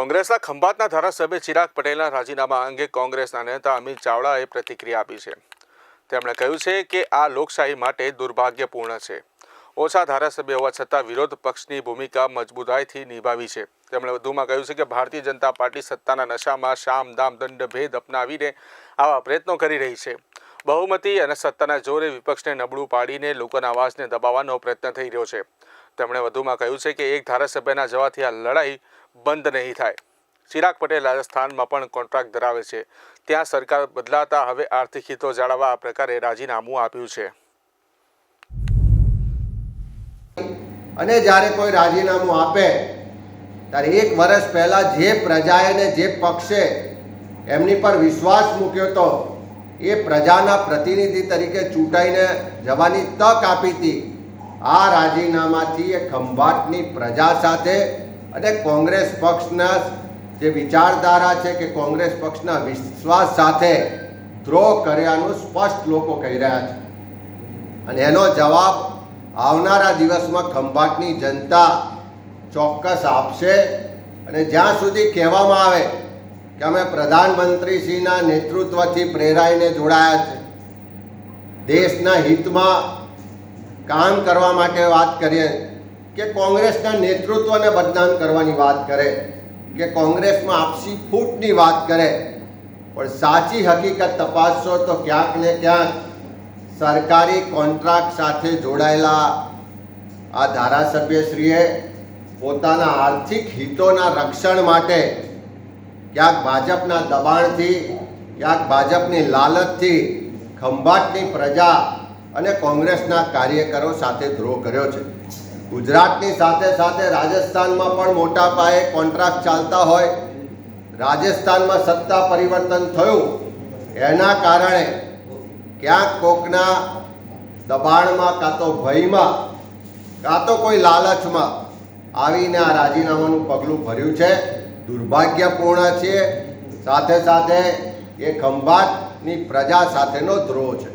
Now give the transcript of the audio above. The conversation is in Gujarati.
કોંગ્રેસના ખંભાતના ધારાસભ્ય ચિરાગ પટેલના રાજીનામા અંગે કોંગ્રેસના નેતા અમિત ચાવડાએ પ્રતિક્રિયા આપી છે. તેમણે કહ્યું છે કે આ લોકશાહી માટે દુર્ભાગ્યપૂર્ણ છે. ઓછા ધારાસભ્ય હોવા છતાં વિરોધ પક્ષની ભૂમિકા મજબૂતાઈથી નિભાવી છે. તેમણે વધુમાં કહ્યું છે કે ભારતીય જનતા પાર્ટી સત્તાના નશામાં શામ, દામ, દંડ, ભેદ અપનાવીને આવા પ્રયત્નો કરી રહી છે. બહુમતી અને સત્તાના જોરે વિપક્ષને નબળું પાડીને લોકોના અવાજને દબાવવાનો પ્રયત્ન થઈ રહ્યો છે. તેમણે વધુમાં કહ્યું છે કે એક ધારાસભ્યના જવાથી આ લડાઈ બંધ નહીં થાય. ચિરાગ પટેલ રાજસ્થાનમાં પણ કોન્ટ્રાક્ટ ધરાવે છે. ત્યાં સરકાર બદલાતા હવે આર્થિક હિતો જાળવવા આ પ્રકારે રાજીનામું આપ્યું છે. અને જ્યારે કોઈ રાજીનામું આપે, ત્યારે એક વર્ષ પહેલાં જે પ્રજાએ ને જે પક્ષે એમની પર વિશ્વાસ મૂક્યો હતો એ પ્રજાના પ્રતિનિધિ તરીકે ચૂંટાઈને જવાની તક આપી હતી. આ રાજીનામાથી એ ખંભાટની પ્રજા સાથે અને કોંગ્રેસ પક્ષના જે વિચારધારા છે કે કોંગ્રેસ પક્ષના વિશ્વાસ સાથે દ્રોહ કર્યાનું સ્પષ્ટ લોકો કહી રહ્યા છે. અને એનો જવાબ આવનારા દિવસમાં ખંભાટની જનતા ચોક્કસ આપશે અને જ્યાં સુધી કહેવામાં આવે કે અમે પ્રધાનમંત્રીશ્રીના નેતૃત્વથી પ્રેરાઈને જોડાયા છે, દેશના હિતમાં કામ કરવા માટે વાત કરીએ કે કોંગ્રેસના નેતૃત્વને બદનામ કરવાની વાત કરે, કે કોંગ્રેસમાં આપસી ફૂટની વાત કરે. પણ સાચી હકીકત તપાસશો તો ક્યાંક ને ક્યાંક સરકારી કોન્ટ્રાક્ટ સાથે જોડાયેલા આ ધારાસભ્યશ્રીએ પોતાના આર્થિક હિતોના રક્ષણ માટે ક્યાંક ભાજપના દબાણથી, ક્યાંક ભાજપની લાલચથી ખંભાટની પ્રજા અને કોંગ્રેસના કાર્યકરો સાથે દ્રોહ કર્યો છે. ગુજરાતની સાથે સાથે રાજસ્થાનમાં પણ મોટા પાયે કોન્ટ્રાક્ટ ચાલતા હોય. રાજસ્થાનમાં સત્તા પરિવર્તન થયું. એના કારણે ક્યાંક કોકના દબાણમાં કાં તો ભયમાં, કાં તો કોઈ લાલચમાં આવીને આ રાજીનામાનું પગલું ભર્યું છે. દુર્ભાગ્યપૂર્ણ છે. સાથે સાથે એ ખંભાતની પ્રજા સાથેનો દ્રોહ છે.